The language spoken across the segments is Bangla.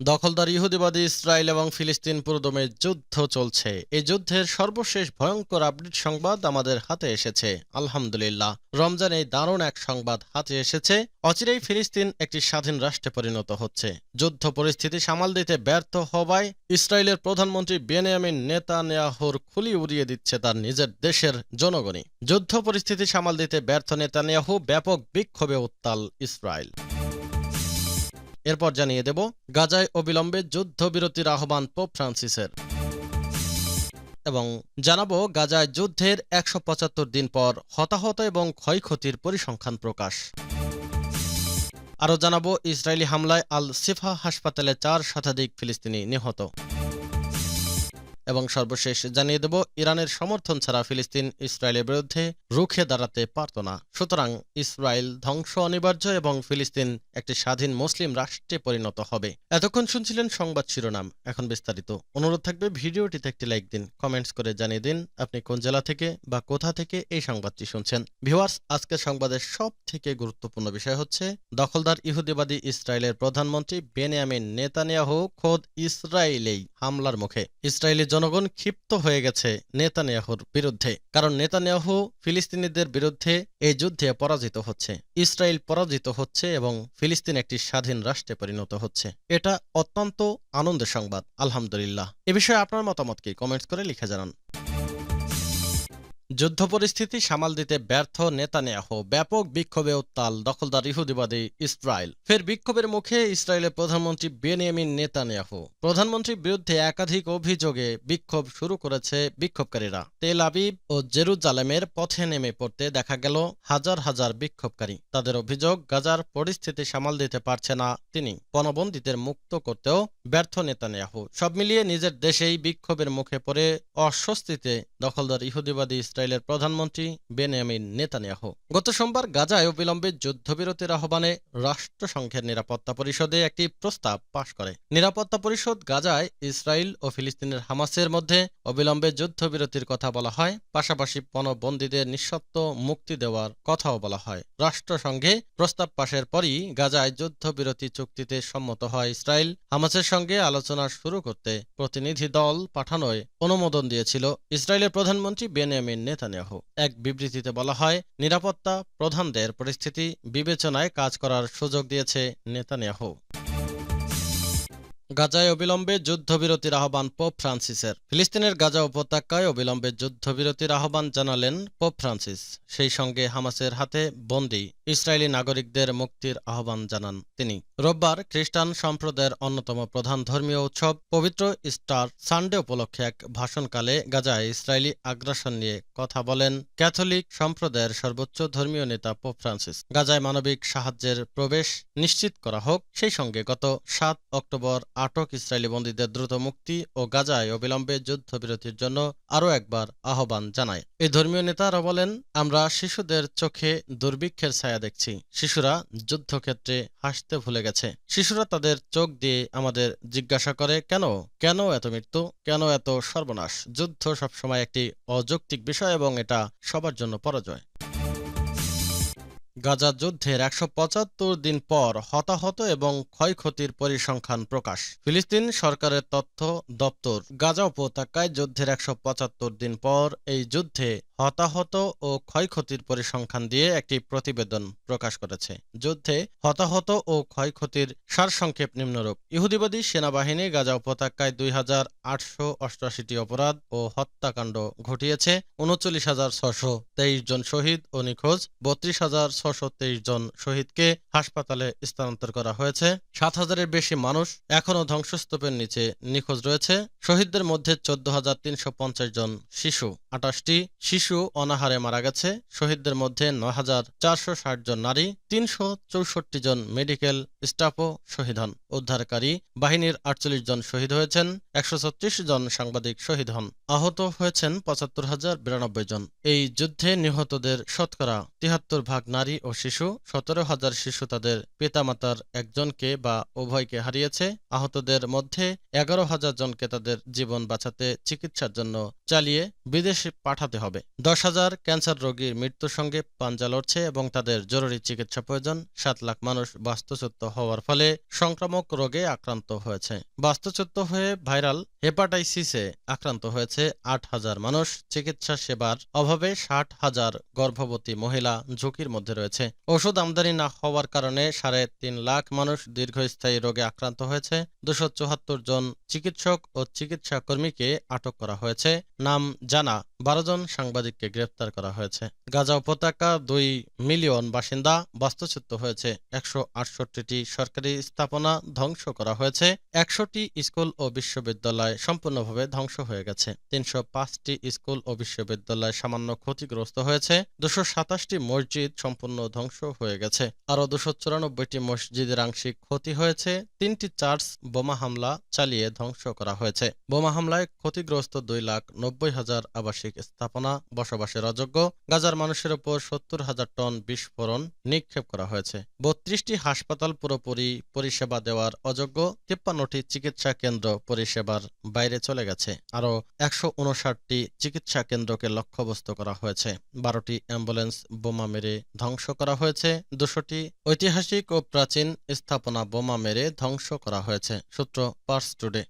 দখলদার ইহুদিবাদী ইসরায়েল এবং ফিলিস্তিন পুরোদমে যুদ্ধ চলছে। এই যুদ্ধের সর্বশেষ ভয়ঙ্কর আপডেট সংবাদ আমাদের হাতে এসেছে। আলহামদুলিল্লাহ। রমজান দারুণ এক সংবাদ হাতে এসেছে। অচিরেই ফিলিস্তিন একটি স্বাধীন রাষ্ট্রে পরিণত হচ্ছে। যুদ্ধ পরিস্থিতি সামাল দিতে ব্যর্থ হওয়ায় ইসরায়েলের প্রধানমন্ত্রী বেনিয়ামিন নেতানিয়াহুর খুলি উড়িয়ে দিচ্ছে তার নিজের দেশের জনগণই। যুদ্ধ পরিস্থিতি সামাল দিতে ব্যর্থ নেতানিয়াহু ব্যাপক বিক্ষোভে উত্তাল ইসরায়েল। এরপর জানিয়ে দেব গাজায় অবিলম্বে যুদ্ধবিরতির আহ্বান পোপ ফ্রান্সিসের। এবং জানাব গাজায় যুদ্ধের একশো পঁচাত্তর দিন পর হতাহত এবং ক্ষয়ক্ষতির পরিসংখ্যান প্রকাশ। আরও জানাব, ইসরায়েলি হামলায় আল সিফা হাসপাতালে চার শতাধিক ফিলিস্তিনি নিহত। এবং সর্বশেষ জানিয়ে দেব, ইরানের সমর্থন ছাড়া ফিলিস্তিন ইসরায়েলের বিরুদ্ধে রুখে দাঁড়াতে পারত না। সুতরাং ইসরায়েল ধ্বংস অনিবার্য এবং ফিলিস্তিন একটি স্বাধীন মুসলিম রাষ্ট্রে পরিণত হবে। এতক্ষণ শুনছিলেন সংবাদ শিরোনাম। এখন বিস্তারিত। অনুরোধ থাকবে, ভিডিওটিতে একটি লাইক দিন, কমেন্টস করে জানিয়ে দিন আপনি কোন জেলা থেকে বা কোথা থেকে এই সংবাদটি শুনছেন। ভিউয়ার্স, আজকের সংবাদের সব থেকে গুরুত্বপূর্ণ বিষয় হচ্ছে, দখলদার ইহুদিবাদী ইসরায়েলের প্রধানমন্ত্রী বেনিয়ামিন নেতানিয়াহু খোদ ইসরায়েলেই হামলার মুখে। ইসরায়েলি জনগণ ক্ষিপ্ত হয়ে গেছে নেতানিয়াহুর বিরুদ্ধে, কারণ নেতানিয়াহু ফিলিস্তিনিদের বিরুদ্ধে এই যুদ্ধে পরাজিত হচ্ছে। ইসরায়েল পরাজিত হচ্ছে এবং ফিলিস্তিন একটি স্বাধীন রাষ্ট্রে পরিণত হচ্ছে। এটা অত্যন্ত আনন্দের সংবাদ, আলহামদুলিল্লাহ। এ বিষয়ে আপনার মতামত কি? কমেন্টস করে লিখে জানান। যুদ্ধ পরিস্থিতি সামাল দিতে ব্যর্থ নেতানিয়াহু। ব্যাপক বিক্ষোভে উত্তাল দখলদার ইহুদিবাদী ইসরায়েল। ফের বিক্ষোভের মুখে ইসরায়েলের প্রধানমন্ত্রী বেনিয়ামিন নেতানিয়াহু। প্রধানমন্ত্রীর বিরুদ্ধে একাধিক অভিযোগে বিক্ষোভ শুরু করেছে বিক্ষোভকারীরা। তেল আবিব ও জেরুজালেমের পথে নেমে পড়তে দেখা গেল হাজার হাজার বিক্ষোভকারী। তাদের অভিযোগ, গাজার পরিস্থিতি সামাল দিতে পারছে না তিনি। পণবন্দীদের মুক্ত করতেও ব্যর্থ নেতানিয়াহু। সব মিলিয়ে নিজের দেশেই বিক্ষোভের মুখে পড়ে অস্বস্তিতে দখলদার ইহুদিবাদী ইসরায়েলের প্রধানমন্ত্রী বেনিয়ামিন নেতানিয়াহু। গত সোমবার গাজায় অবিলম্বে যুদ্ধবিরতির আহ্বানে রাষ্ট্রসংঘের নিরাপত্তা পরিষদে একটি প্রস্তাব পাশ করে। নিরাপত্তা পরিষদ গাজায় ইসরায়েল ও ফিলিস্তিনের হামাসের মধ্যে অবিলম্বে যুদ্ধবিরতির কথা বলা হয়, পাশাপাশি পণবন্দীদের নিঃশর্ত মুক্তি দেওয়ার কথাও বলা হয়। রাষ্ট্রসংঘে প্রস্তাব পাশের পরই গাজায় যুদ্ধবিরতি চুক্তিতে সম্মত হয় ইসরায়েল। হামাসের সঙ্গে আলোচনা শুরু করতে প্রতিনিধি দল পাঠানোয় অনুমোদন দিয়েছিল। ইসরায়েলের প্রধানমন্ত্রী বেনিয়ামিন নেতানিয়াহু। এক বিবৃতিতে বলা হয়, নিরাপত্তা প্রধানদের পরিস্থিতি বিবেচনায় কাজ করার সুযোগ দিয়েছে নেতানিয়াহু। গাজায় অবিলম্বে যুদ্ধবিরতির আহ্বান পোপ ফ্রান্সিসের। ফিলিস্তিনের গাজা উপত্যকায় অবিলম্বে যুদ্ধবিরতির আহ্বান জানালেন পোপ ফ্রান্সিস। সেই সঙ্গে হামাসের হাতে বন্দী ইসরায়েলি নাগরিকদের মুক্তির আহ্বান জানান তিনি। রোববার খ্রিস্টান সম্প্রদায়ের অন্যতম প্রধান ধর্মীয় উৎসব পবিত্র স্টার সানডে উপলক্ষে এক ভাষণকালে গাজায় ইসরায়েলি আগ্রাসন নিয়ে কথা বলেন ক্যাথলিক সম্প্রদায়ের সর্বোচ্চ ধর্মীয় নেতা পোপ ফ্রান্সিস। গাজায় মানবিক সাহায্যের প্রবেশ নিশ্চিত করা হোক, সেই সঙ্গে গত সাত অক্টোবর আটক ইসরায়েলি বন্দীদের দ্রুত মুক্তি ও গাজায় অবিলম্বে যুদ্ধবিরতির জন্য আরও একবার আহ্বান জানায়। এই ধর্মীয় নেতা আরও বলেন, আমরা শিশুদের চোখে দুর্ভিক্ষের ছায়া দেখছি। শিশুরা যুদ্ধক্ষেত্রে হাসতে ভুলে গেছে। শিশুরা তাদের চোখ দিয়ে আমাদের জিজ্ঞাসা করে, কেন? কেন এত মৃত্যু? কেন এত সর্বনাশ? যুদ্ধ সবসময় একটি অযৌক্তিক বিষয় এবং এটা সবার জন্য পরাজয়। গাজা যুদ্ধের একশো পঁচাত্তর দিন পর হতাহত এবং ক্ষয়ক্ষতির পরিসংখ্যান প্রকাশ। ফিলিস্তিন সরকারের তথ্য দপ্তর গাজা উপত্যকায় যুদ্ধের একশো পঁচাত্তর দিন পর এই যুদ্ধে হতাহত ও ক্ষয়ক্ষতির পরিসংখ্যান দিয়ে একটি প্রতিবেদন প্রকাশ করেছে। যুদ্ধে হতাহত ও ক্ষয়ক্ষতির সারসংক্ষেপ নিম্নরূপ। ইহুদিবাদী সেনাবাহিনী গাজা উপত্যকায় দুই হাজার আটশো অষ্টআশিটি অপরাধ ও হত্যাকাণ্ড ঘটিয়েছে। উনচল্লিশ হাজার ছশো তেইশ জন শহীদ ও নিখোঁজ, বত্রিশ হাজার ছশো তেইশ জন শহীদকে হাসপাতালে স্থানান্তর করা হয়েছে। সাত হাজারের বেশি মানুষ এখনও ধ্বংসস্তূপের নিচে নিখোঁজ রয়েছে। শহীদদের মধ্যে চোদ্দ হাজার তিনশো পঞ্চাশ জন শিশু আটাশটি শিশু অনাহারে মারা গেছে। শহীদদের মধ্যে নয় হাজার চারশো ষাট জন নারী, তিনশো চৌষট্টি জন মেডিকেল স্টাফও শহীদ হন। উদ্ধারকারী বাহিনীর আটচল্লিশ জন শহীদ হয়েছেন, একশো ছত্রিশ জন সাংবাদিক শহীদ হন। আহত হয়েছেন পঁচাত্তর হাজার বিরানব্বই জন। এই যুদ্ধে নিহতদের শতকরা তিহাত্তর ভাগ নারী ও শিশু, সতেরো হাজার শিশু তাদের পিতামাতার একজনকে বা উভয়কে হারিয়েছে। আহতদের মধ্যে এগারো হাজার জনকে তাদের জীবন বাঁচাতে চিকিৎসার জন্য চালিয়ে বিদেশে পাঠাতে হবে। দশ হাজার ক্যান্সার রোগীর মৃত্যুর সঙ্গে পাঞ্জা লড়ছে এবং তাদের জরুরি চিকিৎসা প্রয়োজন। সাত লাখ মানুষ বাস্তুচ্যুত হওয়ার ফলে সংক্রামক রোগে আক্রান্ত হয়েছে। বাস্তুচ্যুত হয়ে ভাইরাল হেপাটাইসিসে আক্রান্ত হয়েছে আট হাজার মানুষ। চিকিৎসা সেবার অভাবে ষাট হাজার গর্ভবতী মহিলা ঝুঁকির মধ্যে রয়েছে। ওষুধ আমদানি না হওয়ার কারণে সাড়ে তিন লাখ মানুষ দীর্ঘস্থায়ী রোগে আক্রান্ত হয়েছে। দুশো জন চিকিৎসক ও চিকিৎসা কর্মীকে আটক করা হয়েছে। নাম জানা বারো জন সাংবাদিককে গ্রেপ্তার করা হয়েছে। গাজা উপত্যকা দুই মিলিয়ন বাসিন্দা বাস্তুচ্যুত হয়েছে। একশো আটষট্টিটি সরকারি স্থাপনা ধ্বংস করা হয়েছে। একশোটি স্কুল ও বিশ্ববিদ্যালয় সম্পূর্ণভাবে ধ্বংস হয়ে গেছে। তিনশো পাঁচটি স্কুল ও বিশ্ববিদ্যালয় সামান্য ক্ষতিগ্রস্ত হয়েছে। দুশো সাতাশটি মসজিদ সম্পূর্ণ ধ্বংস হয়ে গেছে। আরও দুশো চুরানব্বইটি মসজিদের আংশিক ক্ষতি হয়েছে। তিনটি চার্চ বোমা হামলা চালিয়ে ধ্বংস করা হয়েছে। বোমা হামলায় ক্ষতিগ্রস্ত দুই লাখ নব্বই হাজার আবাসিক স্থাপনা বসবাসের অযোগ্য গাজার মানুষের ওপর সত্তর হাজার টন বিস্ফোরণ নিক্ষেপ করা হয়েছে। বত্রিশটি হাসপাতাল পুরোপুরি পরিষেবা দেওয়ার অযোগ্য। তিপ্পান্নটি চিকিৎসা কেন্দ্র পরিষেবার বাইরে চলে গেছে। আরও একশো উনষাটটি চিকিৎসা কেন্দ্রকে লক্ষ্যবস্তু করা হয়েছে। বারোটি অ্যাম্বুলেন্স বোমা মেরে ধ্বংস করা হয়েছে। দুশোটি ঐতিহাসিক ও প্রাচীন স্থাপনা বোমা মেরে ধ্বংস করা হয়েছে, সূত্র পার্স টুডে।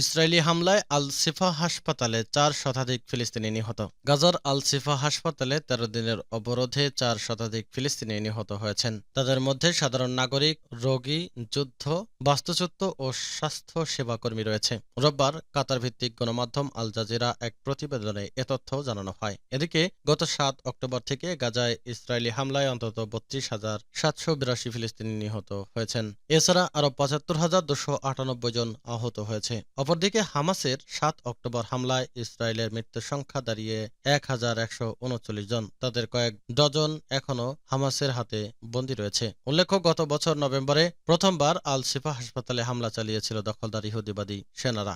ইসরায়েলি হামলায় আল সিফা হাসপাতালে চার শতাধিক ফিলিস্তিনি নিহত। গাজার আল সিফা হাসপাতালে তেরো দিনের অবরোধে চার শতাধিক ফিলিস্তিনি নিহত হয়েছেন। তাদের মধ্যে সাধারণ নাগরিক, রোগী, যুদ্ধ, বাস্তুচ্যুত ও স্বাস্থ্য সেবাকর্মী রয়েছে। রোববার কাতার ভিত্তিক গণমাধ্যম আল জাজিরা এক প্রতিবেদনে এ তথ্য জানানো হয়। এদিকে গত সাত অক্টোবর থেকে গাজায় ইসরায়েলি হামলায় অন্তত বত্রিশ হাজার সাতশো বিরাশি ফিলিস্তিনি নিহত হয়েছেন। এছাড়া আরও পঁচাত্তর হাজার দুশো আটানব্বই জন আহত হয়েছে। অপরদিকে হামাসের সাত অক্টোবর হামলায় ইসরায়েলের মৃত্যুর সংখ্যা দাঁড়িয়ে এক হাজার একশো উনচল্লিশ জন। তাদের কয়েক ডজন এখনও হামাসের হাতে বন্দী রয়েছে। উল্লেখ্য, গত বছর নভেম্বরে প্রথমবার আল সিফা হাসপাতালে হামলা চালিয়েছিল দখলদার ইহুদিবাদী সেনারা।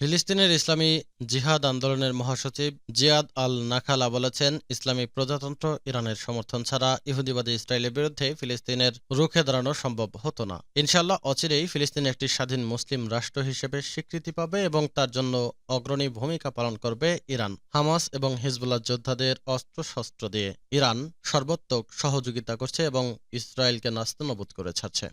ফিলিস্তিনের ইসলামী জিহাদ আন্দোলনের মহাসচিব জিয়াদ আল নাখালা বলেছেন, ইসলামী প্রজাতন্ত্র ইরানের সমর্থন ছাড়া ইহুদিবাদী ইসরায়েলের বিরুদ্ধে ফিলিস্তিনের রুখে দাঁড়ানো সম্ভব হতো না। ইনশাল্লাহ অচিরেই ফিলিস্তিন একটি স্বাধীন মুসলিম রাষ্ট্র হিসেবে স্বীকৃতি পাবে এবং তার জন্য অগ্রণী ভূমিকা পালন করবে ইরান, হামাস এবং হিজবুল্লাহ যোদ্ধাদের অস্ত্রশস্ত্র দিয়ে। ইরান সর্বোত্তক সহযোগিতা করছে এবং ইসরায়েলকে নাস্তানবুদ করে ছাড়ছে।